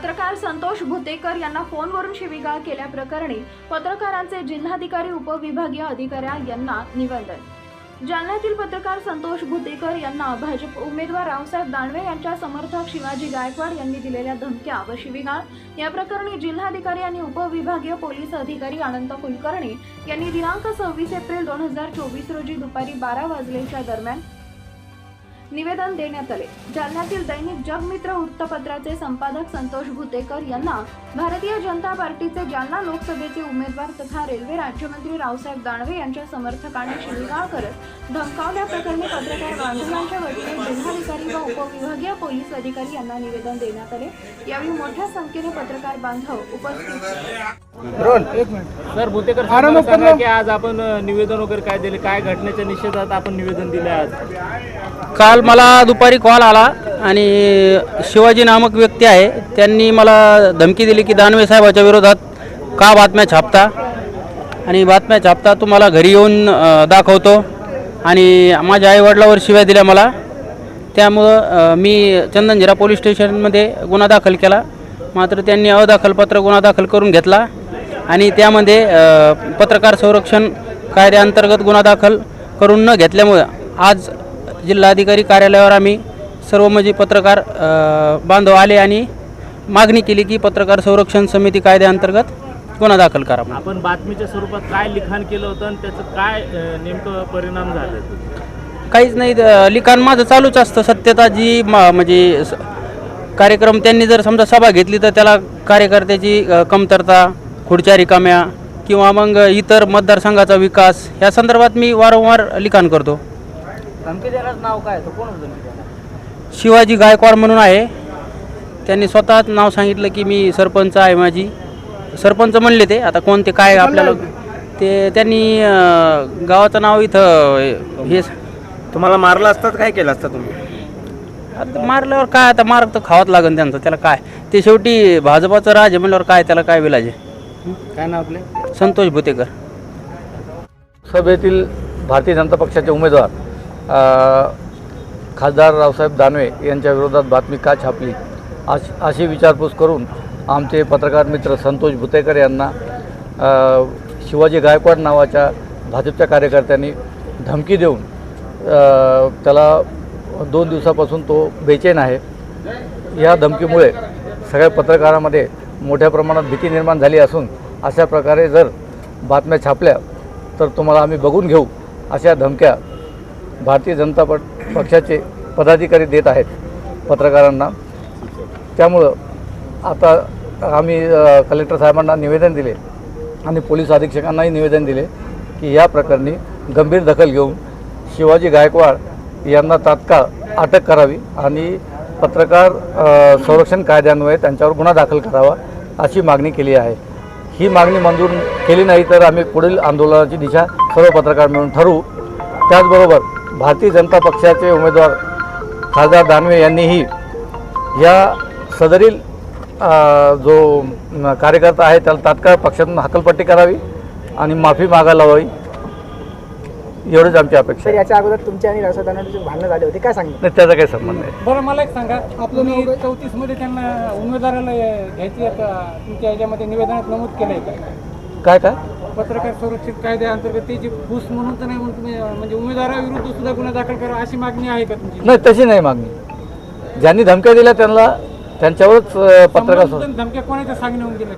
पत्रकार संतोष भुतेकर यांना फोनवरून शिवीगाळ केल्याप्रकरणी पत्रकारांचे जिल्हाधिकारी उपविभागीय अधिकाऱ्या यांना निवेदन. जालन्यातील पत्रकार संतोष भुतेकर यांना भाजप उमेदवार रावसाहेब दानवे यांच्या समर्थक शिवाजी गायकवाड यांनी दिलेल्या धमक्या व शिवीगाळ. या प्रकरणी जिल्हाधिकारी आणि उपविभागीय पोलीस अधिकारी अनंत कुलकर्णी यांनी दिनांक सव्वीस एप्रिल दोन हजार चोवीस रोजी दुपारी बारा वाजलेच्या दरम्यान निवेदन देण्यात आले. जालन्यातील दैनिक जगमित्र वृत्तपत्राचे संपादक संतोष भुतेकर यांना भारतीय जनता पार्टीचे जालना लोकसभेचे उमेदवार तथा रेल्वे राज्यमंत्री रावसाहेब दानवे यांच्या समर्थकांनी शिवीगाळ करत धमकावल्याप्रकरणी पत्रकार बांधवांच्या वतीने जिल्हाधिकारी उपविभागीय पोलीस अधिकारी यांना निवेदन देण्यात आले. यावेळी मोठ्या संख्येने पत्रकार बांधव उपस्थित. सर भुतेकर सांगा की आज आपण निवेदन वगैरे काय दिले काय घटनेच्या निषेधात आपण निवेदन दिले आज? काल मला दुपारी कॉल आला आणि शिवाजी नामक व्यक्ती आहे. त्यांनी मला धमकी दिली की दानवे साहेबाच्या विरोधात का बातम्या छापता? आणि बातम्या छापता तुम्हाला घरी येऊन दाखवतो. आणि माझ्या आईवडिलावर शिव्या दिल्या मला. त्यामुळं मी चंदनजिरा पोलीस स्टेशनमध्ये गुन्हा दाखल केला. मात्र त्यांनी अदाखलपत्र गुन्हा दाखल करून घेतला आणि त्यामध्ये पत्रकार संरक्षण कायद्याअंतर्गत गुन्हा दाखल करून न घेतल्यामुळं आज जिल्हाधिकारी कार्यालयावर आम्ही सर्व म्हणजे पत्रकार बांधव आले आणि मागणी केली की पत्रकार संरक्षण समिती कायद्याअंतर्गत गुन्हा दाखल करा आपण बातमीच्या स्वरूपात काय लिखाण केलं होतं आणि त्याचं काय नेमकं परिणाम झाले? काहीच नाही लिखाण माझं चालूच असतं. सत्यता जी म- म्हणजे कार्यक्रम त्यांनी जर समजा सभा घेतली तर त्याला कार्यकर्त्याची कमतरता खुर्च्या रिकाम्या किंवा मग इतर मतदारसंघाचा विकास या संदर्भात मी वारंवार लिखाण करतो. नाव काय शिवाजी गायकवाड म्हणून आहे. त्यांनी स्वतःच नाव सांगितलं की मी सरपंच आहे माझी. सरपंच म्हणले ते. आता कोणते काय आपल्याला ते त्यांनी गावाचं नाव इथं हे तुम्हाला मारलं असतात काय केलं असतं तुम्ही? आता मारल्यावर काय आता मार तर खावाच लागेल त्यांचं त्याला काय? ते शेवटी भाजपाचं राज आहे म्हणल्यावर काय त्याला काय विलाज आहे? काय नाव आपले? संतोष भुतेकर. सभेतील भारतीय जनता पक्षाचे उमेदवार अ, खासदार रावसाहेब दानवे यांच्या विरोधात बातमी का छापली? अश अशी विचारपूस करून आमचे पत्रकार मित्र संतोष भुतेकर यांना अ, शिवाजी गायकवाड नावाच्या भाजपच्या कार्यकर्त्यांनी धमकी देऊन त्याला दोन दिवसापासून तो बेचैन आहे. या धमकीमुळे सगळ्या पत्रकारामध्ये मोठ्या प्रमाणात भीती निर्माण झाली असून अशा प्रकारे जर बातम्या छापल्या तर तुम्हाला आम्ही बघून घेऊ अशा धमक्या भारतीय जनता पट पक्षाचे पदाधिकारी देत आहेत पत्रकारांना. त्यामुळं आता आम्ही कलेक्टर साहेबांना निवेदन दिले आणि पोलीस अधीक्षकांनाही निवेदन दिले की या प्रकरणी गंभीर दखल घेऊन शिवाजी गायकवाड यांना तात्काळ अटक करावी आणि पत्रकार संरक्षण कायद्यान्वये त्यांच्यावर गुन्हा दाखल करावा अशी मागणी केली आहे. ही मागणी मंजूर केली नाही तर आम्ही पुढील आंदोलनाची दिशा सर्व पत्रकार मिळून ठरवू. त्याचबरोबर भारतीय जनता पक्षाचे उमेदवार खासदार दानवे यांनीही या सदरील जो कार्यकर्ता आहे त्याला तात्काळ पक्षातून हकलपट्टी करावी आणि माफी मागायला हवी. एवढीच आमची अपेक्षा आहे. याच्या अगोदर तुमच्या आणि राष्ट्रवादी भांडणं झाले होते काय सांगितलं? नाही, त्याचा काही संबंध नाही. बरं मला एक सांगा. तुम्ही चौतीसमध्ये त्यांना उमेदवाराला घ्यायची आता तुमच्या ह्याच्यामध्ये निवेदनात नमूद केलंय का? काय काय? पत्रकार संरक्षण कायद्याअंतर्गत ते जे फूस म्हणून तर नाही म्हणून तुम्ही म्हणजे उमेदवाराविरुद्ध सुद्धा गुन्हा दाखल करा अशी मागणी आहे का तुमची? नाही तशी नाही मागणी. ज्यांनी धमक्या दिल्या त्यांना त्यांच्यावरच अ, पत्रकार संबंधित धमक्या कोणाच्या सांगण्याहून दिल्या